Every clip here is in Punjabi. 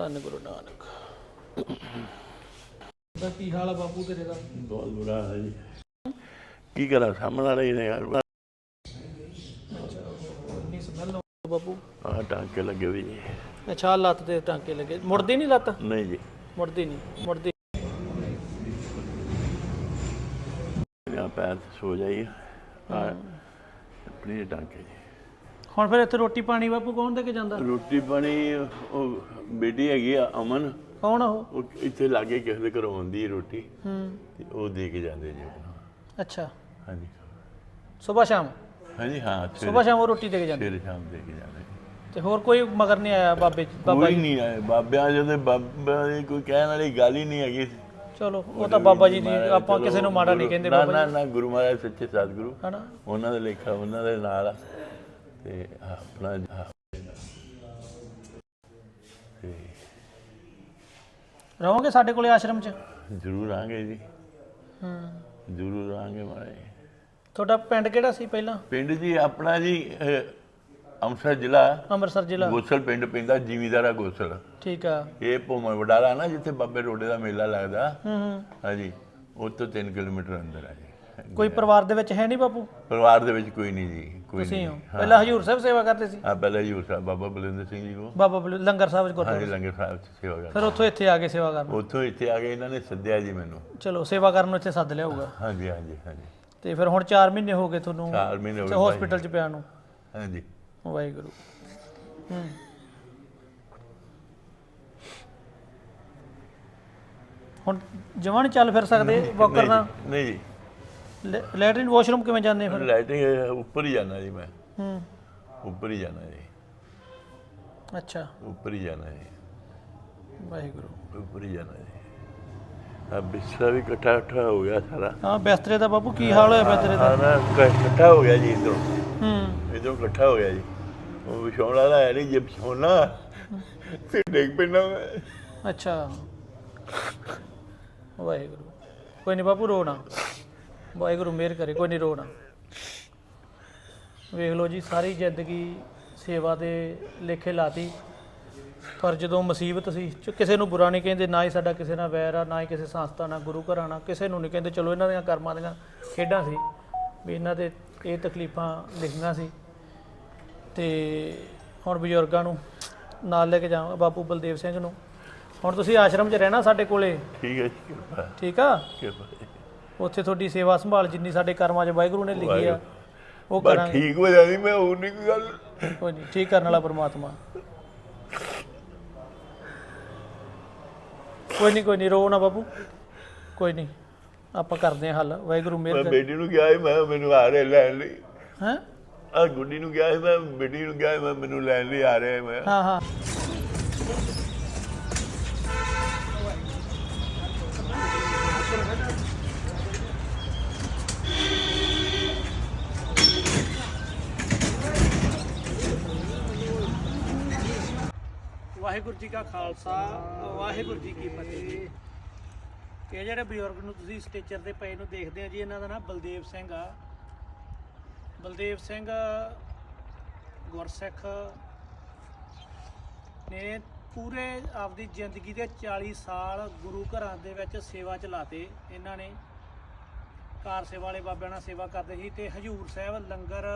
ਧੰਨ ਗੁਰੂ ਨਾਨਕ। ਦਾ ਕੀ ਹਾਲ ਆ ਬਾਪੂ ਤੇਰੇ ਦਾ? ਬਹੁਤ ਬੁਰਾ ਹੈ ਜੀ। ਕੀ ਕਰਾਂ ਸਾਹਮਣਾ ਰਹੀ ਨੇ ਯਾਰ। ਨਹੀਂ ਸਮਝ ਲਓ ਬਾਪੂ। ਆਹ ਟਾਂਕੇ ਲੱਗੇ ਹੋਏ ਜੀ। ਅੱਛਾ ਆਹ ਲੱਤ ਤੇ ਟਾਂਕੇ ਲੱਗੇ। ਮੁੜਦੀ ਨਹੀਂ ਲੱਤ? ਨਹੀਂ ਜੀ। ਮੁੜਦੀ ਨਹੀਂ ਮੁੜਦੀ। ਆ ਪੈਰ ਸੋ ਜਾਈ ਆ ਆਪਣੀ ਟਾਂਕੇ ਜੀ। ਹੁਣ ਫਿਰ ਇੱਥੇ ਰੋਟੀ ਪਾਣੀ ਬਾਪੂ ਕੌਣ ਦੇ ਕੇ ਜਾਂਦਾ? ਰੋਟੀ ਪਾਣੀ ਉਹ ਬੇਟੀ ਹੈਗੀ ਆ ਅਮਨ। ਕੌਣ ਆ ਉਹ? ਉਹ ਇੱਥੇ ਲਾਗੇ ਕਿਸੇ ਦੇ ਘਰੋਂ ਆਉਂਦੀ ਹੈ ਰੋਟੀ। ਹੂੰ। ਤੇ ਉਹ ਦੇ ਕੇ ਜਾਂਦੇ ਜੀ ਅੱਛਾ। ਹਾਂਜੀ। ਸਵੇਰ ਸ਼ਾਮ? ਹਾਂਜੀ ਹਾਂ ਸਵੇਰ। ਸ਼ਾਮ ਉਹ ਰੋਟੀ ਦੇ ਕੇ ਜਾਂਦੇ। ਸਵੇਰੇ ਸ਼ਾਮ ਦੇ ਕੇ ਜਾਂਦੇ। ਤੇ ਹੋਰ ਕੋਈ ਮਗਰ ਨਹੀਂ ਆਇਆ ਬਾਬੇ ਬਾਬਾ ਕੋਈ ਜੀ? ਨਹੀਂ ਆਏ ਬਾਬਿਆਂ ਜਦੋਂ ਬਾਬਾ ਦੀ ਕੋਈ ਕਹਿਣ ਵਾਲੀ ਗੱਲ ਹੀ ਨਹੀਂ ਹੈਗੀ। ਚਲੋ ਉਹ ਤਾਂ ਬਾਬਾ ਜੀ ਦੀ ਆਪਾਂ ਕਿਸੇ ਨੂੰ ਮਾੜਾ ਨਹੀਂ ਕਹਿੰਦੇ ਨਾ ਬਾਬਾ ਨਾ ਨਾ ਗੁਰੂ ਮਹਾਰਾਜ ਸੱਚੇ ਸਤਿਗੁਰੂ। ਹਨਾ? ਉਹਨਾਂ ਦੇ ਲੇਖਾ ਉਹਨਾਂ ਦੇ ਨਾਲ ਆ। ਤੇ ਆਪਣਾ ਤੇ ਰਹੋਗੇ ਸਾਡੇ ਕੋਲੇ ਆਸ਼ਰਮ 'ਚ? ਜ਼ਰੂਰ ਆਂਗੇ ਜੀ। ਹੂੰ। ਜ਼ਰੂਰ ਆਂਗੇ ਮਹਾਰਾਜ ਤੁਹਾਡਾ ਪਿੰਡ ਕਿਹੜਾ ਸੀ ਪਹਿਲਾਂ? ਪਿੰਡ ਜੀ ਆਪਣਾ ਜੀ ਅਹ, ਅੰਮ੍ਰਿਤਸਰ ਜ਼ਿਲ੍ਹਾ। ਅੰਮ੍ਰਿਤਸਰ ਜ਼ਿਲ੍ਹਾ। ਗੋਸਲ ਪਿੰਡ ਪੈਂਦਾ ਜ਼ਿਮੀਦਾਰਾ ਗੋਸਲ। ਠੀਕ ਆ। ਇਹ ਭੋਮਰ ਵਡਾਲਾ ਨਾ ਜਿੱਥੇ ਬਾਬੇ ਰੋਡੇ ਦਾ ਮੇਲਾ ਲੱਗਦਾ। ਹੂੰ ਹੂੰ। ਹਾਂਜੀ ਉਹ ਤੋਂ 3 ਕਿਲੋਮੀਟਰ ਅੰਦਰ ਆ ਜੀ। ਕੋਈ ਪਰਿਵਾਰ ਦੇ ਵਿੱਚ ਹੈ ਨਹੀਂ ਬਾਪੂ? ਪਰਿਵਾਰ ਦੇ ਵਿੱਚ ਕੋਈ ਨਹੀਂ ਜੀ ਕੋਈ ਤੁਸੀਂ ਨਹੀਂ। ਪਹਿਲਾਂ ਹਜੂਰ ਸਾਹਿਬ ਸੇਵਾ ਕਰਦੇ ਸੀ? ਆ ਪਹਿਲਾਂ ਜੀ ਸਾਹਿਬ ਬਾਬਾ ਬਲਵਿੰਦਰ ਸਿੰਘ ਜੀ ਕੋ। ਬਾਬਾ ਬਲੂ- ਲੰਗਰ ਸਾਹਿਬ ਚ ਗੁਰਦੁਆਰਾ ਹਾਂਜੀ ਲੰਗਰ ਸਾਹਿਬ ਚ ਸੇਵਾ ਕਰ ਫਿਰ ਉੱਥੋਂ ਇੱਥੇ ਆ ਕੇ ਸੇਵਾ ਕਰਨ। ਉੱਥੋਂ ਇੱਥੇ ਆ ਕੇ ਇਹਨਾਂ ਨੇ ਸੱਦਿਆ ਜੀ ਮੈਨੂੰ। ਚਲੋ ਸੇਵਾ ਕਰਨ ਨੂੰ ਇੱਥੇ ਸੱਦ ਲਿਆ ਹੋਊਗਾ। ਹਾਂਜੀ ਹਾਂਜੀ ਹਾਂਜੀ। ਤੇ ਫਿਰ ਹੁਣ 4 ਮਹੀਨੇ ਹੋ ਗਏ ਤੁਹਾਨੂੰ ਚਾਰ ਮਹੀਨੇ ਹੋ ਗਏ ਭਾਈ। ਹਸਪੀਟਲ ਚ ਪਿਆ ਨੂੰ। ਹਾਂਜੀ। ਵਾਹਿਗੁਰੂ। ਹੂੰ। ਹੁਣ ਜਵਾਨ ਚੱਲ ਫਿਰ ਸਕਦੇ ਵਾਕ ਨਹੀਂ ਕਰਨਾ ਜੀ, ਨਹੀਂ ਜੀ। ਲੈ- ਲੈਟਰਿਨ ਵਾਸ਼ਰੂਮ ਕਿਵੇਂ ਜਾਂਦੇ ਫਿਰ? ਲਾਈਟਿੰਗ ਉੱਪਰ ਹੀ ਜਾਣਾ ਜੀ ਮੈਂ। ਹੂੰ। ਉੱਪਰ ਹੀ ਜਾਣਾ ਜੀ। ਅੱਛਾ। ਉੱਪਰ ਹੀ ਜਾਣਾ ਜੀ। ਵਾਹਿਗੁਰੂ। ਉੱਪਰ ਹੀ ਜਾਣਾ ਜੀ। ਆ ਬਿਸਤਰਾ ਵੀ ਇਕੱਠਾ ਇਕੱਠਾ ਹੋ ਗਿਆ ਸਾਰਾ। ਹਾਂ ਬਿਸਤਰੇ ਦਾ ਬਾਬੂ ਕੀ ਹਾਲ ਹੋਇਆ ਬਿਸਤਰੇ ਦਾ? ਹਾਂ ਨਾ ਇਕੱਠਾ ਹੋ ਗਿਆ ਜੀ ਇਧਰੋਂ। ਹੂੰ। ਇਧਰੋਂ ਇਕੱਠਾ ਹੋ ਗਿਆ ਜੀ। ਉਹ ਵਿਛਾਉਣ ਵਾਲਾ ਹੈ ਨਹੀਂ ਜੇ ਵਿਛਾਉਣਾ ਤੇ ਡਿੱਗ ਪੈਣਾ ਮੈਂ। ਅੱਛਾ। ਵਾਹਿਗੁਰੂ। ਕੋਈ ਨਹੀਂ ਬਾਪੂ ਰੋਣਾ ਵਾਹਿਗੁਰੂ ਮਿਹਰ ਕਰੇ ਕੋਈ ਨਹੀਂ ਰੋਣਾ ਵੇਖ ਲਓ ਜੀ ਸਾਰੀ ਜ਼ਿੰਦਗੀ ਸੇਵਾ ਦੇ ਲੇਖੇ ਲਾਤੀ। ਪਰ ਜਦੋਂ ਮੁਸੀਬਤ ਸੀ ਕਿਸੇ ਨੂੰ ਬੁਰਾ ਨਹੀਂ ਕਹਿੰਦੇ ਨਾ ਹੀ ਸਾਡਾ ਕਿਸੇ ਨਾਲ ਵੈਰ ਆ ਨਾ ਹੀ ਕਿਸੇ ਸੰਸਥਾ ਨਾਲ ਗੁਰੂ ਘਰਾਂ ਨਾਲ ਕਿਸੇ ਨੂੰ ਨਹੀਂ ਕਹਿੰਦੇ। ਚਲੋ ਇਹਨਾਂ ਦੀਆਂ ਕਰਮਾਂ ਦੀਆਂ ਖੇਡਾਂ ਸੀ ਵੀ ਇਹਨਾਂ ਦੇ ਇਹ ਤਕਲੀਫਾਂ ਲਿਖੀਆਂ ਸੀ। ਤੇ ਹੁਣ ਬਜ਼ੁਰਗਾਂ ਨੂੰ ਨਾਲ ਲੈ ਕੇ ਜਾਵਾਂਗਾ ਬਾਪੂ ਬਲਦੇਵ ਸਿੰਘ ਨੂੰ। ਹੁਣ ਤੁਸੀਂ ਆਸ਼ਰਮ 'ਚ ਰਹਿਣਾ ਸਾਡੇ ਕੋਲੇ? ਠੀਕ ਹੈ ਜੀ ਕਿਰਪਾ। ਠੀਕ ਆ? ਕਿਰਪਾ। ਉੱਥੇ ਤੁਹਾਡੀ ਸੇਵਾ ਸੰਭਾਲ ਜਿੰਨੀ ਸਾਡੇ ਕਰਮਾਂ 'ਚ ਵਾਹਿਗੁਰੂ ਨੇ ਲਿਖੀ ਆ ਉਹ ਬਸ ਕਰਾਂਗੇ ਠੀਕ ਹੋ ਜਾਣੀ ਮੈਂ ਹੋਰ ਨਹੀਂ ਕੋਈ ਗੱਲ। ਕੋਈ ਨਹੀਂ ਠੀਕ ਕਰਨ ਵਾਲਾ ਪ੍ਰਮਾਤਮਾ। ਕੋਈ ਨਹੀਂ ਕੋਈ ਨਹੀਂ ਰੋ ਨਾ ਬਾਬੂ ਕੋਈ ਨਹੀਂ ਆਪਾਂ ਕਰਦੇ ਹਾਂ ਹੱਲ। ਵਾਹਿਗੁਰੂ ਮੈਂ ਮਿਹਰ ਕਰ। ਬੇਟੀ ਨੂੰ ਕਿਹਾ ਸੀ ਮੈਂ ਮੈਨੂੰ ਆ ਰਿਹਾ ਲੈਣ ਲਈ। ਹੈ? ਆ ਗੁੱਡੀ ਨੂੰ ਕਿਹਾ ਸੀ ਮੈਂ ਬੇਟੀ ਨੂੰ ਕਿਹਾ ਸੀ ਮੈਂ ਮੈਨੂੰ ਲੈਣ ਲਈ ਆ ਰਿਹਾ ਮੈਂ। ਹਾਂ ਹਾਂ। ਵਾਹਿਗੁਰੂ ਜੀ ਕਾ ਖਾਲਸਾ, ਵਾਹਿਗੁਰੂ ਜੀ ਕੀ ਫਤਿਹ ਇਹ ਜਿਹੜੇ ਬਜ਼ੁਰਗ ਨੂੰ ਤੁਸੀਂ ਸਟੇਚਰ ਤੇ ਪਏ ਨੂੰ ਦੇਖਦੇ ਆ ਜੀ, ਇਹਨਾਂ ਦਾ ਨਾਮ ਬਲਦੇਵ ਸਿੰਘ ਆ। ਬਲਦੇਵ ਸਿੰਘ ਗੁਰਸਿੱਖ ਨੇ ਪੂਰੇ ਆਪਦੀ ਜ਼ਿੰਦਗੀ ਦੇ 40 ਸਾਲ ਗੁਰੂ ਘਰਾਂ ਦੇ ਵਿੱਚ ਸੇਵਾ ਚਲਾਤੇ ਇਹਨਾਂ ਨੇ। ਕਾਰ ਸੇਵਾ ਵਾਲੇ ਬਾਬਿਆਂ ਨਾਲ ਸੇਵਾ ਕਰਦੇ ਸੀ ਤੇ ਹਜੂਰ ਸਾਹਿਬ ਲੰਗਰ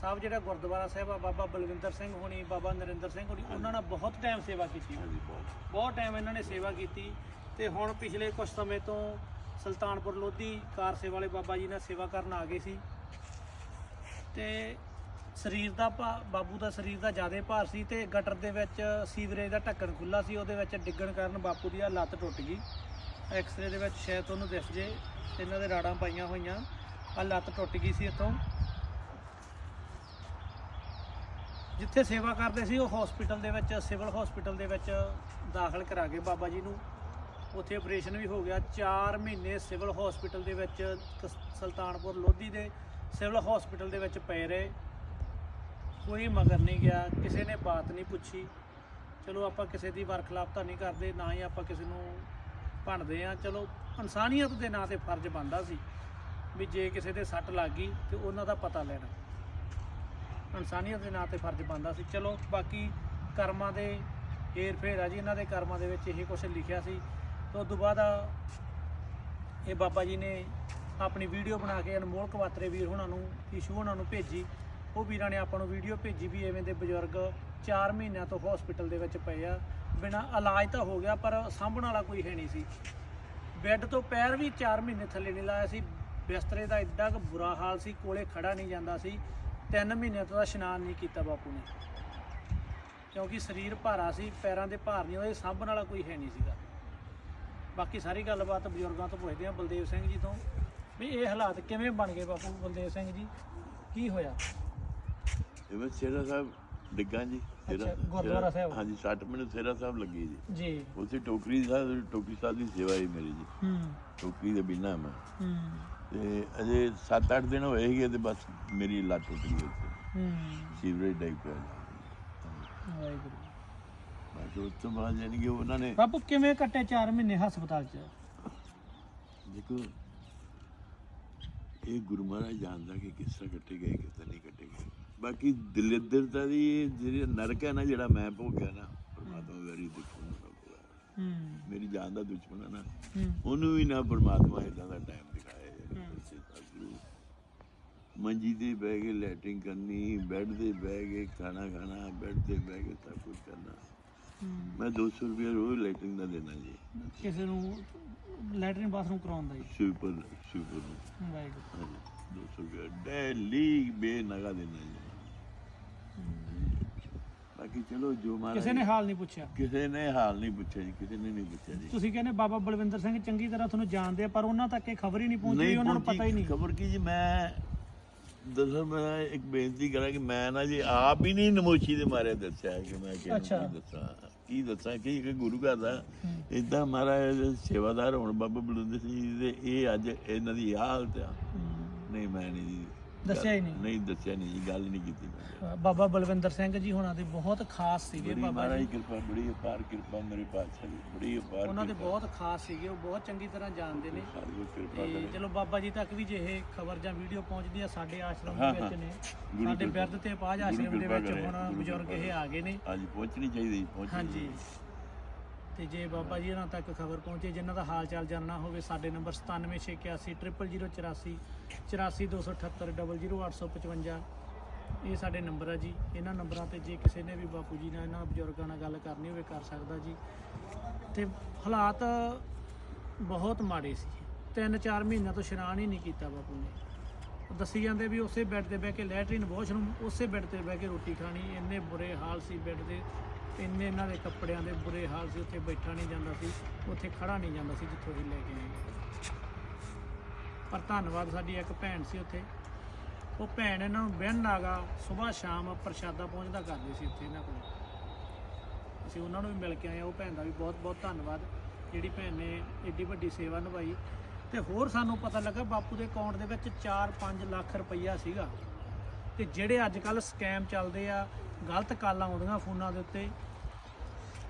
ਸਾਹਿਬ ਜਿਹੜਾ ਗੁਰਦੁਆਰਾ ਸਾਹਿਬ ਆ ਬਾਬਾ ਬਲਵਿੰਦਰ ਸਿੰਘ ਹੋਣੀ ਬਾਬਾ ਨਰਿੰਦਰ ਸਿੰਘ ਹੋਣੀ ਉਹਨਾਂ ਨਾਲ ਬਹੁਤ ਟਾਈਮ ਸੇਵਾ ਕੀਤੀ। ਬਹੁਤ। ਟਾਈਮ ਇਹਨਾਂ ਨੇ ਸੇਵਾ ਕੀਤੀ ਤੇ ਹੁਣ ਪਿਛਲੇ ਕੁਝ ਸਮੇਂ ਤੋਂ ਸੁਲਤਾਨਪੁਰ ਲੋਧੀ ਕਾਰ ਸੇਵਾ ਵਾਲੇ ਬਾਬਾ ਜੀ ਨਾਲ ਸੇਵਾ ਕਰਨ ਆ ਗਏ ਸੀ। ਤੇ ਸਰੀਰ ਦਾ ਬਾਬੂ ਦਾ ਸਰੀਰ ਦਾ ਜ਼ਿਆਦਾ ਭਾਰ ਸੀ ਤੇ ਗਟਰ ਦੇ ਵਿੱਚ ਸੀਵਰੇਜ ਦਾ ਢੱਕਣ ਖੁੱਲਾ ਸੀ ਉਹਦੇ ਵਿੱਚ ਡਿੱਗਣ ਕਾਰਨ ਬਾਪੂ ਦੀ ਆ ਲੱਤ ਟੁੱਟ ਗਈ। ਐਕਸ-ਰੇ ਦੇ ਵਿੱਚ ਸ਼ਾਇਦ ਤੁਹਾਨੂੰ ਦਿਸ ਜੇ ਇਹਨਾਂ ਦੇ ਰਾੜਾਂ ਪਾਈਆਂ ਹੋਈਆਂ ਆ ਲੱਤ ਟੁੱਟ ਗਈ ਸੀ ਇੱਥੋਂ। ਜਿੱਥੇ ਸੇਵਾ ਕਰਦੇ ਸੀ, ਉਹ ਹਸਪੀਟਲ ਦੇ ਵਿੱਚ ਸਿਵਲ ਹਸਪੀਟਲ ਦੇ ਵਿੱਚ ਦਾਖਲ ਕਰਾ ਕੇ ਬਾਬਾ ਜੀ ਨੂੰ। ਉੱਥੇ ਆਪਰੇਸ਼ਨ ਵੀ ਹੋ ਗਿਆ। 4 ਮਹੀਨੇ ਸਿਵਲ ਹਸਪੀਟਲ ਦੇ ਵਿੱਚ ਕ- ਸੁਲਤਾਨਪੁਰ ਲੋਧੀ ਦੇ ਸਿਵਲ ਹਸਪੀਟਲ ਦੇ ਵਿੱਚ ਪਏ ਰਹੇ। ਕੋਈ ਮਗਰ ਨਹੀਂ ਗਿਆ, ਕਿਸੇ ਨੇ ਬਾਤ ਨਹੀਂ ਪੁੱਛੀ। ਚਲੋ ਆਪਾਂ ਕਿਸੇ ਦੀ ਵਰਖਲਾਪ ਤਾਂ ਨਹੀਂ ਕਰਦੇ, ਨਾ ਹੀ ਆਪਾਂ ਕਿਸੇ ਨੂੰ ਭੰਡਦੇ ਆ ਚਲੋ, ਇਨਸਾਨੀਅਤ ਦੇ ਨਾਂ ਤੇ ਫਰਜ਼ ਬਣਦਾ ਸੀ ਵੀ ਜੇ ਕਿਸੇ ਦੇ ਸੱਟ ਲੱਗ ਗਈ ਤੇ ਉਹਨਾਂ ਦਾ ਪਤਾ ਲੈਣਾ। ਇਨਸਾਨੀਅਤ ਦੇ ਨਾਂ ਤੇ ਫਰਜ਼ ਬਣਦਾ ਸੀ। ਚਲੋ, ਬਾਕੀ ਕਰਮਾਂ ਦੇ ਏਰ ਫੇਰ ਆ ਜੀ, ਇਹਨਾਂ ਦੇ ਕਰਮਾਂ ਦੇ ਵਿੱਚ ਇਹ ਕੁਝ ਲਿਖਿਆ ਸੀ। ਤੇ ਉਸ ਤੋਂ ਬਾਅਦ ਇਹ ਬਾਬਾ ਜੀ ਨੇ ਆਪਣੀ ਵੀਡੀਓ ਬਣਾ ਕੇ ਅਨਮੋਲ ਕਵਾਤਰੇ ਵੀਰ ਉਹਨਾਂ ਨੂੰ ਇਸ਼ੂ ਉਹਨਾਂ ਨੂੰ ਭੇਜੀ। ਉਹ ਵੀਰਾਂ ਨੇ ਆਪਾਂ ਨੂੰ ਵੀਡੀਓ ਭੇਜੀ ਵੀ ਐਵੇਂ ਦੇ ਬਜ਼ੁਰਗ 4 ਮਹੀਨਿਆਂ ਤੋਂ ਹਸਪੀਟਲ ਦੇ ਵਿੱਚ ਪਏ ਆ। ਬਿਨਾ ਇਲਾਜ ਤਾਂ ਹੋ ਗਿਆ, ਪਰ ਸਾਂਭਣ ਵਾਲਾ ਕੋਈ ਹੈ ਨਹੀਂ ਸੀ। ਬੈੱਡ ਤੋਂ ਪੈਰ ਵੀ 4 ਮਹੀਨੇ ਥੱਲੇ ਨਹੀਂ ਲਾਇਆ ਸੀ। ਬਿਸਤਰੇ ਦਾ ਐਡਾ ਕੁ ਬੁਰਾ ਹਾਲ ਸੀ, ਕੋਲੇ ਖੜਾ ਨਹੀਂ ਜਾਂਦਾ ਸੀ। 3 ਮਹੀਨਿਆਂ ਤੋਂ ਇਸ਼ਨਾਨ ਨਹੀਂ ਕੀਤਾ ਬਾਪੂ ਨੇ। ਕਿਉਂਕਿ ਸਰੀਰ ਭਾਰਾ ਸੀ ਪੈਰਾਂ ਦੇ ਭਾਰ ਨਹੀਂ ਉਹਦੇ ਸਾਂਭਣ ਵਾਲਾ ਕੋਈ ਹੈ ਨਹੀਂ ਸੀਗਾ। ਬਾਕੀ ਸਾਰੀ ਗੱਲਬਾਤ ਬਜ਼ੁਰਗਾਂ ਤੋਂ ਪੁੱਛਦੇ ਹਾਂ ਬਲਦੇਵ ਸਿੰਘ ਜੀ ਤੋਂ। ਵੀ ਇਹ ਹਾਲਾਤ ਕਿਵੇਂ ਬਣ ਗਏ ਬਾਪੂ ਬਲਦੇਵ ਸਿੰਘ ਜੀ? ਕੀ ਹੋਇਆ? ਮੈਂ ਸੇਰਾ ਸਾਹਿਬ ਡਿੱਗਾ ਜੀ ਅੱਛਾ, ਗੁਰਦੁਆਰਾ ਸਾਹਿਬ। ਹਾਂਜੀ 60 ਮਿੰਟ ਸੇਰਾ ਸਾਹਿਬ ਲੱਗੀ ਜੀ। ਜੀ। ਉੱਥੇ ਟੋਕਰੀ ਸਾਹਿਬ ਟੋਕਰੀ ਸਾਹਿਬ ਦੀ ਸੇਵਾ ਹੀ ਮੇਰੀ ਜੀ। ਹੂੰ। ਟੋਕਰੀ ਦੇ ਬਿਨਾ ਮੈਂ। ਹੂੰ। ਤੇ ਅਜੇ 7-8 ਦਿਨ ਹੋਏ ਸੀਗੇ ਤੇ ਬਸ ਮੇਰੀ ਲੱਤ ਟੁੱਟ ਗਈ ਉੱਥੇ। ਹੂੰ। ਸੀਵਰੇਜ ਡਾਈਪ ਪਿਆ ਵਾਹਿਗੁਰੂ। ਬਸ ਉਸ ਤੋਂ ਬਾਅਦ ਜਾਨੀ ਕਿ ਉਹਨਾਂ ਨੇ ਬਾਪੂ ਕਿਵੇਂ ਕੱਟੇ 4 ਮਹੀਨੇ ਹਸਪਤਾਲ 'ਚ? ਦੇਖੋ ਇਹ ਗੁਰੂ ਮਹਾਰਾਜ ਜਾਣਦਾ ਕਿ ਕਿਸ ਤਰ੍ਹਾਂ ਕੱਟੇ ਗਏ ਕਿਸ ਤਰ੍ਹਾਂ ਨਹੀਂ ਕੱਟੇ ਗਏ। ਬਾਕੀ ਦਲਿੱਦਰਤਾ ਦੀ ਇਹ ਜਿਹੜੀ ਨਰਕ ਹੈ ਨਾ ਜਿਹੜਾ ਮੈਂ ਭੋਗਿਆ ਨਾ ਪਰਮਾਤਮਾ ਵੈਰੀ ਦੁਸ਼ਮਣ ਹੂੰ। ਮੇਰੀ ਜਾਨ ਦਾ ਦੁਸ਼ਮਣ ਹੈ ਨਾ। ਉਹਨੂੰ ਵੀ ਨਾ ਪਰਮਾਤਮਾ ਇਦਾਂ ਦਾ ਟਾਈਮ ਸਤਿਗੁਰੂ ਮੰਜੀ ਤੇ ਬਹਿ ਕੇ ਲੈਟਿੰਗ ਕਰਨੀ ਬੈੱਡ ਤੇ ਬਹਿ ਕੇ ਖਾਣਾ ਖਾਣਾ ਬੈੱਡ ਤੇ ਬਹਿ ਕੇ ਸਭ ਕੁਝ ਕਰਨਾ। ਮੈਂ 200 ਰੁਪਏ ਰੋਜ਼ ਲੈਟਿੰਗ ਦਾ ਦੇਣਾ ਜੀ। ਕਿਸੇ ਨੂੰ ਲੈਟਰਿਨ ਬਾਥਰੂਮ ਕਰਾਉਣ ਦਾ ਜੀ। ਸੁਪਰ ਸੁਪਰ ਨੂੰ ਵਾਹਿਗੁਰੂ। ਹਾਂਜੀ 200 ਰੁਪਏ। ਡੇਲੀ ਬੇਨਗਾ ਦੇਣਾ ਜੀ। ਬਾਕੀ ਚਲੋ ਜੋ ਮਾਰਾ ਕਿਸੇ ਨੇ ਹਾਲ ਨਹੀਂ ਪੁੱਛਿਆ। ਕਿਸੇ ਨੇ ਹਾਲ ਨਹੀਂ ਪੁੱਛਿਆ ਜੀ ਕਿਸੇ ਨੇ ਨਹੀਂ ਪੁੱਛਿਆ ਜੀ। ਤੁਸੀਂ ਕਹਿੰਦੇ ਬਾਬਾ ਬਲਵਿੰਦਰ ਸਿੰਘ ਚੰਗੀ ਤਰ੍ਹਾਂ ਤੁਹਾਨੂੰ ਜਾਣਦੇ ਆ ਪਰ ਉਹਨਾਂ ਤੱਕ ਇਹ ਖਬਰ ਹੀ ਨਹੀਂ ਪਹੁੰਚੀ ਉਹਨਾਂ ਨੂੰ ਪਤਾ ਹੀ ਨਹੀਂ। ਖਬਰ ਕੀ ਜੀ? ਮੈਂ ਦਰਅਸਲ ਮੈਂ ਇੱਕ ਬੇਨਤੀ ਕਰਾਂ ਕਿ ਮੈਂ ਨਾ ਜੀ ਆਪ ਹੀ ਨਹੀਂ ਨਮੋਸ਼ੀ ਦੇ ਮਾਰੇ ਦੱਸਿਆ ਕਿ ਮੈਂ ਕਿਹਨੂੰ ਅੱਛਾ। ਕੀ ਦੱਸਾਂ ਕੀ ਦੱਸਾਂ ਕਿ ਕਿ ਗੁਰੂ ਘਰ ਦਾ। ਇਦਾਂ ਮਹਾਰਾਜ ਸੇਵਾਦਾਰ ਹੋਣ ਬਾਬਾ ਬਲਵਿੰਦਰ ਸਿੰਘ ਜੀ ਦੇ ਇਹ ਅੱਜ ਇਹਨਾਂ ਦੀ ਇਹ ਹਾਲਤ ਆ। ਨਹੀਂ ਮੈਂ ਨਹੀਂ ਜੀ ਦੱਸਿਆ ਹੀ ਨਹੀਂ। ਨਹੀਂ ਦੱਸਿਆ ਨਹੀਂ ਜੀ ਗੱਲ ਨਹੀਂ ਕੀਤੀ ਬਾਬਾ ਬਲਵਿੰਦਰ ਸਿੰਘ ਜੀ ਹੋਣਾ ਦੇ ਬਹੁਤ ਖਾਸ ਸੀਗੇ ਬੜੀ ਬਾਬਾ ਮਹਾਰਾਜ ਜੀ। ਕਿਰਪਾ ਬੜੀ ਅਪਾਰ ਕਿਰਪਾ ਮੇਰੇ ਪਾਤਸ਼ਾਹ ਦੀ ਬੜੀ ਅਪਾਰ ਉਹਨਾਂ ਦੇ ਕਿਰਪਾ। ਬਹੁਤ ਖਾਸ ਸੀਗੇ ਉਹ ਬਹੁਤ ਚੰਗੀ ਤਰ੍ਹਾਂ ਜਾਣਦੇ ਨੇ। ਸਾਰੇ ਕੋਈ ਕਿਰਪਾ ਤੇ ਕਰੇ। ਚਲੋ ਬਾਬਾ ਜੀ ਤੱਕ ਵੀ ਜੇ ਇਹ ਖਬਰ ਜਾਂ ਵੀਡੀਓ ਪਹੁੰਚਦੀ ਆ ਸਾਡੇ ਆਸ਼ਰਮ ਹਾਂ, ਦੇ ਵਿੱਚ ਹਾਂ। ਨੇ ਗੁਰੂ ਸਾਡੇ ਕਿਰਪਾ- ਬਿਰਧ ਤੇ ਪਾਜ ਗੁਰੂ ਆਸ਼ਰਮ ਦੇ ਕਿਰਪਾ ਵਿੱਚ ਕਰੇ, ਹੁਣ ਗੁਰੂ ਬਜ਼ੁਰਗ ਕਿਰਪਾ ਇਹ ਆ ਗਏ ਨੇ। ਹਾਂਜੀ ਪਹੁੰਚਣੀ ਚਾਹੀਦੀ ਪਹੁੰਚਣੀ ਹਾਂਜੀ। ਤੇ ਜੇ ਬਾਬਾ ਜੀ ਉਹਨਾਂ ਤੱਕ ਖਬਰ ਪਹੁੰਚੇ, ਜਿਨ੍ਹਾਂ ਦਾ ਹਾਲ ਚਾਲ ਜਾਣਨਾ ਹੋਵੇ, ਸਾਡੇ ਨੰਬਰ 9761800084 848700855 ਇਹ ਸਾਡੇ ਨੰਬਰ ਆ ਜੀ। ਇਹਨਾਂ ਨੰਬਰਾਂ ਤੇ ਜੇ ਕਿਸੇ ਨੇ ਵੀ ਬਾਪੂ ਜੀ ਨਾਲ ਇਹਨਾਂ ਬਜ਼ੁਰਗਾਂ ਨਾਲ ਗੱਲ ਕਰਨੀ ਹੋਵੇ, ਕਰ ਸਕਦਾ ਜੀ। ਤੇ ਹਾਲਾਤ ਬਹੁਤ ਮਾੜੇ ਸੀ ਤਿੰਨ ਚਾਰ ਮਹੀਨਿਆਂ ਤੋਂ ਇਸ਼ਨਾਨ ਹੀ ਨਹੀਂ ਕੀਤਾ ਬਾਪੂ ਨੇ। ਦੱਸੀ ਜਾਂਦੇ ਵੀ ਉਸੇ ਬੈੱਡ ਤੇ ਬਹਿ ਕੇ ਲੈਟਰਿਨ ਵਾਸ਼ਰੂਮ, ਉਸੇ ਬੈੱਡ ਤੇ ਬਹਿ ਕੇ ਰੋਟੀ ਖਾਣੀ, ਇੰਨੇ ਬੁਰੇ ਹਾਲ ਸੀ ਬੈੱਡ ਦੇ। ਇੰਨੇ ਇਹਨਾਂ ਦੇ ਕੱਪੜਿਆਂ ਦੇ ਬੁਰੇ ਹਾਲ ਸੀ, ਉੱਥੇ ਬੈਠਾ ਨਹੀਂ ਜਾਂਦਾ ਸੀ, ਉੱਥੇ ਖੜਾ ਨਹੀਂ ਜਾਂਦਾ ਸੀ ਜਿੱਥੋਂ ਅਸੀਂ ਲੈ ਕੇ ਆਏ। ਪਰ ਧੰਨਵਾਦ, ਸਾਡੀ ਇੱਕ ਭੈਣ ਸੀ ਉੱਥੇ। ਉਹ ਭੈਣ ਇਹਨਾਂ ਨੂੰ ਬਿਨ ਨਾਗਾ ਸਵੇਰ ਸ਼ਾਮ ਪ੍ਰਸ਼ਾਦਾ ਪਹੁੰਚਦਾ ਕਰਦੇ ਸੀ ਉੱਥੇ ਇਹਨਾਂ ਕੋਲ। ਅਸੀਂ ਉਹਨਾਂ ਨੂੰ ਵੀ ਮਿਲ ਕੇ ਆਏ ਹਾਂ। ਉਹ ਭੈਣ ਦਾ ਵੀ ਬਹੁਤ ਬਹੁਤ ਧੰਨਵਾਦ, ਜਿਹੜੀ ਭੈਣ ਨੇ ਏਡੀ ਵੱਡੀ ਸੇਵਾ ਨਿਭਾਈ। ਤੇ ਹੋਰ ਸਾਨੂੰ ਪਤਾ ਲੱਗਾ, ਬਾਪੂ ਦੇ ਅਕਾਊਂਟ ਦੇ ਵਿੱਚ 4-5 ਲੱਖ ਰੁਪਈਆ ਸੀਗਾ। ਤੇ ਜਿਹੜੇ ਅੱਜ ਕੱਲ ਸਕੈਮ ਚੱਲਦੇ ਆ ਗਲਤ ਕਾਲਾਂ ਆਉਂਦੀਆਂ ਫੋਨਾਂ ਦੇ ਉੱਤੇ।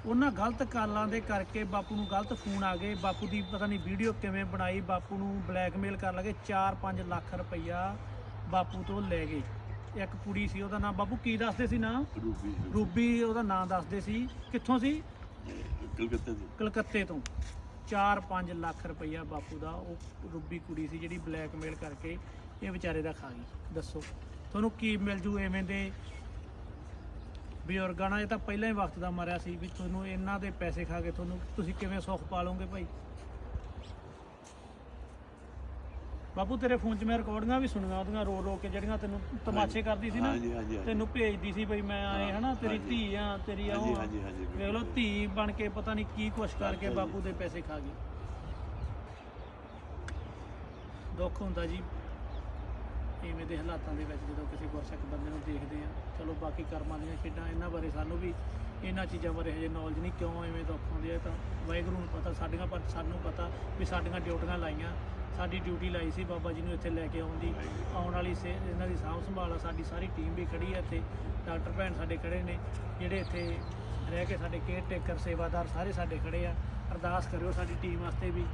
ਉਹਨਾਂ ਗਲਤ ਕਾਲਾਂ ਦੇ ਕਰਕੇ ਬਾਪੂ ਨੂੰ ਗਲਤ ਫੋਨ ਆ ਗਏ। ਬਾਪੂ ਦੀ ਪਤਾ ਨਹੀਂ ਵੀਡੀਓ ਕਿਵੇਂ ਬਣਾਈ ਬਾਪੂ ਨੂੰ ਬਲੈਕਮੇਲ ਕਰਨ ਲੱਗੇ 4-5 ਲੱਖ ਰੁਪਈਆ ਬਾਪੂ ਤੋਂ ਲੈ ਗਏ। ਇੱਕ ਕੁੜੀ ਸੀ ਉਹਦਾ ਨਾਮ ਬਾਪੂ ਕੀ ਦੱਸਦੇ ਸੀ ਨਾ? ਰੂਪੀ ਰੂਬੀ ਉਹਦਾ ਨਾਮ ਦੱਸਦੇ ਸੀ। ਕਿੱਥੋਂ ਸੀ? ਕਲਕੱਤੇ ਤੋਂ। ਕਲਕੱਤੇ ਤੋਂ। 4-5 ਲੱਖ ਰੁਪਈਆ ਬਾਪੂ ਦਾ ਉਹ ਰੂਬੀ ਕੁੜੀ ਸੀ ਜਿਹੜੀ ਬਲੈਕਮੇਲ ਕਰਕੇ ਇਹ ਵਿਚਾਰੇ ਦਾ ਖਾ ਗਈ। ਦੱਸੋ। ਤੁਹਾਨੂੰ ਕੀ ਮਿਲ ਜੂ ਐਵੇਂ ਦੇ ਬਜ਼ੁਰਗਾਂ ਨਾਲ ਇਹ ਤਾਂ ਪਹਿਲਾਂ ਹੀ ਵਕਤ ਦਾ ਮਰਿਆ ਸੀ ਵੀ ਤੁਹਾਨੂੰ ਇਹਨਾਂ ਦੇ ਪੈਸੇ ਖਾ ਕੇ ਤੁਹਾਨੂੰ ਤੁਸੀਂ ਕਿਵੇਂ ਸੁੱਖ ਪਾਲੋਗੇ ਭਾਈ ਬਾਪੂ ਤੇਰੇ ਫੋਨ 'ਚ ਮੈਂ ਰਿਕਾਰਡਿੰਗਾਂ ਵੀ ਸੁਣੀਆਂ ਉਹਦੀਆਂ ਰੋ ਰੋ ਕੇ ਜਿਹੜੀਆਂ ਤੈਨੂੰ ਤਮਾਸ਼ੇ ਕਰਦੀ ਸੀ ਨਾ ਹਾਂਜੀ ਹਾਂਜੀ ਹਾਂਜੀ। ਤੈਨੂੰ ਭੇਜਦੀ ਸੀ ਬਈ ਮੈਂ ਆਏ ਹਨਾ ਤੇਰੀ ਹਾਂਜੀ। ਧੀ ਆ ਤੇਰੀ ਆ ਹਾਂਜੀ, ਉਹ ਆ। ਹਾਂਜੀ, ਹਾਂਜੀ, ਵੇਖ ਲਓ ਧੀ ਬਣ ਕੇ ਪਤਾ ਨਹੀਂ ਕੀ ਕੁਛ ਕਰਕੇ। ਬਾਪੂ ਦੇ ਪੈਸੇ ਖਾ ਗਈ ਦੁੱਖ ਹੁੰਦਾ ਜੀ ਇਵੇਂ ਦੇ ਹਾਲਾਤਾਂ ਦੇ ਵਿੱਚ ਜਦੋਂ ਕਿਸੇ ਗੁਰਸਿੱਖ ਬੰਦੇ ਨੂੰ ਦੇਖਦੇ ਆ, ਚਲੋ ਬਾਕੀ ਕਰਮਾਂ ਦੀਆਂ ਖੇਡਾਂ ਇਹਨਾਂ ਬਾਰੇ ਸਾਨੂੰ ਵੀ ਇਹਨਾਂ ਚੀਜ਼ਾਂ ਬਾਰੇ ਹਜੇ ਨੌਲੇਜ ਨਹੀਂ, ਕਿਉਂ ਐਵੇਂ ਦੁੱਖ ਆਉਂਦੇ ਆ ਤਾਂ ਵਾਹਿਗੁਰੂ ਨੂੰ ਪਤਾ, ਸਾਡੀਆਂ ਪਰ, ਸਾਨੂੰ ਪਤਾ ਵੀ ਸਾਡੀਆਂ ਡਿਊਟੀਆਂ ਲਾਈਆਂ, ਸਾਡੀ ਡਿਊਟੀ ਲਾਈ ਸੀ ਬਾਬਾ ਜੀ ਨੂੰ ਇੱਥੇ ਲੈ ਕੇ ਆਉਣ ਦੀ, ਆਉਣ ਵਾਲੀ ਸੇ, ਇਹਨਾਂ ਦੀ ਸਾਂਭ ਸੰਭਾਲ ਆ, ਸਾਡੀ ਸਾਰੀ ਟੀਮ ਵੀ ਖੜੀ ਹੈ ਇੱਥੇ, ਡਾਕਟਰ ਭੈਣ ਸਾਡੇ ਖੜੇ ਨੇ, ਜਿਹੜੇ ਇੱਥੇ ਰਹਿ ਕੇ ਸਾਡੇ ਕੇਅਰ ਟੇਕਰ ਸੇਵਾਦਾਰ ਸਾਰੇ ਸਾਡੇ ਖੜੇ ਆ, ਅਰਦਾਸ ਕਰਿਓ ਸਾਡੀ ਟੀਮ ਵਾਸਤੇ ਵੀ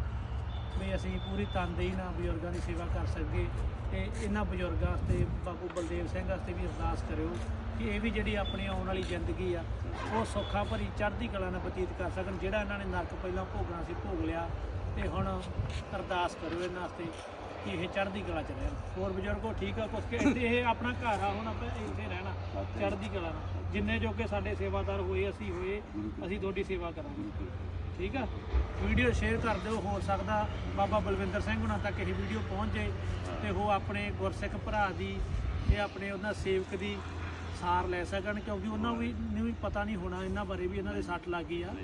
ਵੀ ਅਸੀਂ ਪੂਰੀ ਤਨਦੇਹੀ ਨਾਲ ਬਜ਼ੁਰਗਾਂ ਦੀ ਸੇਵਾ ਕਰ ਸਕੀਏ ਤੇ ਇਹਨਾਂ ਬਜ਼ੁਰਗਾਂ ਵਾਸਤੇ ਬਾਬੂ ਬਲਦੇਵ ਸਿੰਘ ਵਾਸਤੇ ਵੀ ਅਰਦਾਸ ਕਰਿਓ ਕਿ ਇਹ ਵੀ ਜਿਹੜੀ ਆਪਣੀ ਆਉਣ ਵਾਲੀ ਜ਼ਿੰਦਗੀ ਆ, ਉਹ ਸੌਖਾ ਭਰੀ ਚੜ੍ਹਦੀ ਕਲਾ ਨਾਲ ਬਤੀਤ ਕਰ ਸਕਣ, ਜਿਹੜਾ ਇਹਨਾਂ ਨੇ ਨਰਕ ਪਹਿਲਾਂ ਭੋਗਣਾ ਸੀ, ਭੋਗ ਲਿਆ ਤੇ ਹੁਣ ਅਰਦਾਸ ਕਰਿਓ ਇਹਨਾਂ ਵਾਸਤੇ ਕਿ ਇਹ ਚੜ੍ਹਦੀ ਕਲਾ ਚ ਰਹਿਣ। ਹੋਰ ਬਜ਼ੁਰਗੋ, ਠੀਕ ਆ ਕੁਛ ਕਿ ਇੱਥੇ ਇਹ ਆਪਣਾ ਘਰ ਆ, ਹੁਣ ਆਪਾਂ ਇੱਥੇ ਰਹਿਣਾ, ਚੜ੍ਹਦੀ ਕਲਾ ਨਾਲ। ਜਿੰਨੇ ਜੋਗੇ ਸਾਡੇ ਸੇਵਾਦਾਰ ਹੋਏ, ਅਸੀਂ ਹੋਏ, ਅਸੀਂ ਤੁਹਾਡੀ ਸੇਵਾ ਕਰਾਂਗੇ। ਠੀਕ ਆ? ਵੀਡੀਓ ਸ਼ੇਅਰ ਕਰ ਦਿਓ ਹੋ ਸਕਦਾ ਬਾਬਾ ਬਲਵਿੰਦਰ ਸਿੰਘ ਹੁਣਾਂ ਤੱਕ ਇਹ ਵੀਡੀਓ ਪਹੁੰਚ ਜਾਏ ਤੇ ਉਹ ਆਪਣੇ ਗੁਰਸਿੱਖ ਭਰਾ ਦੀ ਤੇ ਆਪਣੇ ਉਹਨਾਂ ਸੇਵਕ ਦੀ ਸਾਰ ਲੈ ਸਕਣ ਕਿਉਂਕਿ ਉਹਨਾਂ ਵੀ ਨੂੰ ਵੀ ਪਤਾ ਨਹੀਂ ਹੋਣਾ ਇਹਨਾਂ ਬਾਰੇ ਵੀ ਇਹਨਾਂ ਦੇ ਸੱਟ ਲੱਗ ਗਈ ਆ।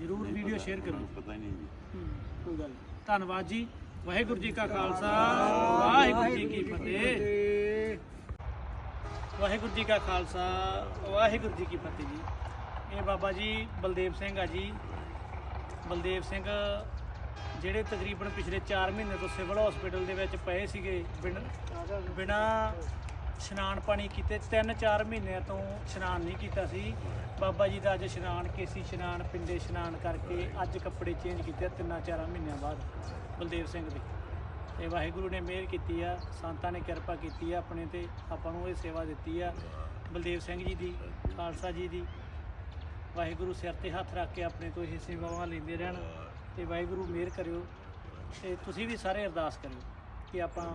ਜਰੂਰ ਵੀਡੀਓ ਸ਼ੇਅਰ ਕਰੋ ਪਤਾ ਹੀ ਨਹੀਂ ਜੀ। ਕੋਈ ਗੱਲ ਨਹੀਂ। ਧੰਨਵਾਦ ਜੀ। ਵਾਹਿਗੁਰੂ ਜੀ ਕਾ ਖਾਲਸਾ। ਵਾਹਿਗੁਰੂ ਜੀ ਕੀ ਫਤਿਹ। ਵਾਹਿਗੁਰੂ ਜੀ ਕਾ ਖਾਲਸਾ ਵਾਹਿਗੁਰੂ ਜੀ ਕੀ ਫਤਿਹ। ਜੀ ਇਹ ਬਾਬਾ ਜੀ ਬਲਦੇਵ ਸਿੰਘ ਆ ਜੀ। ਬਲਦੇਵ ਸਿੰਘ ਜਿਹੜੇ ਤਕਰੀਬਨ ਪਿਛਲੇ 4 ਮਹੀਨੇ ਤੋਂ ਸਿਵਲ ਹਸਪੀਟਲ ਦੇ ਵਿੱਚ ਪਏ ਸੀਗੇ। ਬਿਨਾ ਇਸ਼ਨਾਨ ਪਾਣੀ ਕੀਤੇ 3-4 ਮਹੀਨਿਆਂ ਤੋਂ ਇਸ਼ਨਾਨ ਨਹੀਂ ਕੀਤਾ ਸੀ। ਬਾਬਾ ਜੀ ਦਾ ਅੱਜ ਇਸ਼ਨਾਨ, ਕੇਸੀ ਇਸ਼ਨਾਨ, ਪਿੰਡੇ ਇਸ਼ਨਾਨ ਕਰਕੇ ਅੱਜ ਕੱਪੜੇ ਚੇਂਜ ਕੀਤੇ 3-4 ਮਹੀਨਿਆਂ ਬਾਅਦ ਬਲਦੇਵ ਸਿੰਘ ਦੇ। ਤੇ ਵਾਹਿਗੁਰੂ ਨੇ ਮਿਹਰ ਕੀਤੀ ਆ, ਸੰਤਾਂ ਨੇ ਕਿਰਪਾ ਕੀਤੀ ਆ ਆਪਣੇ ਤੇ, ਆਪਾਂ ਨੂੰ ਇਹ ਸੇਵਾ ਦਿੱਤੀ ਆ। ਬਲਦੇਵ ਸਿੰਘ ਜੀ ਦੀ, ਖਾਲਸਾ ਜੀ ਦੀ ਵਾਹਿਗੁਰੂ ਸਿਰ ਤੇ ਹੱਥ ਰੱਖ ਕੇ ਆਪਣੇ ਤੋਂ ਇਹ ਸੇਵਾਵਾਂ ਲੈਂਦੇ ਰਹਿਣ ਤੇ ਵਾਹਿਗੁਰੂ ਮਿਹਰ ਕਰਿਓ ਤੇ ਤੁਸੀਂ ਵੀ ਸਾਰੇ ਅਰਦਾਸ ਕਰਿਓ ਕਿ ਆਪਾਂ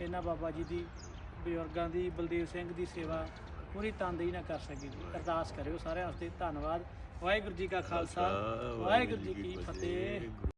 ਇਹਨਾਂ ਬਾਬਾ ਜੀ ਦੀ ਬਜ਼ੁਰਗਾਂ ਦੀ ਬਲਦੇਵ ਸਿੰਘ ਦੀ ਸੇਵਾ ਪੂਰੀ ਤਨਦੇਹੀ ਨਾਲ ਕਰ ਸਕੀਏ। ਅਰਦਾਸ ਕਰਿਓ ਸਾਰਿਆਂ ਵਾਸਤੇ ਧੰਨਵਾਦ। ਵਾਹਿਗੁਰੂ ਜੀ ਕਾ ਖਾਲਸਾ ਵਾਹਿਗੁਰੂ ਜੀ ਕੀ ਫਤਿਹ।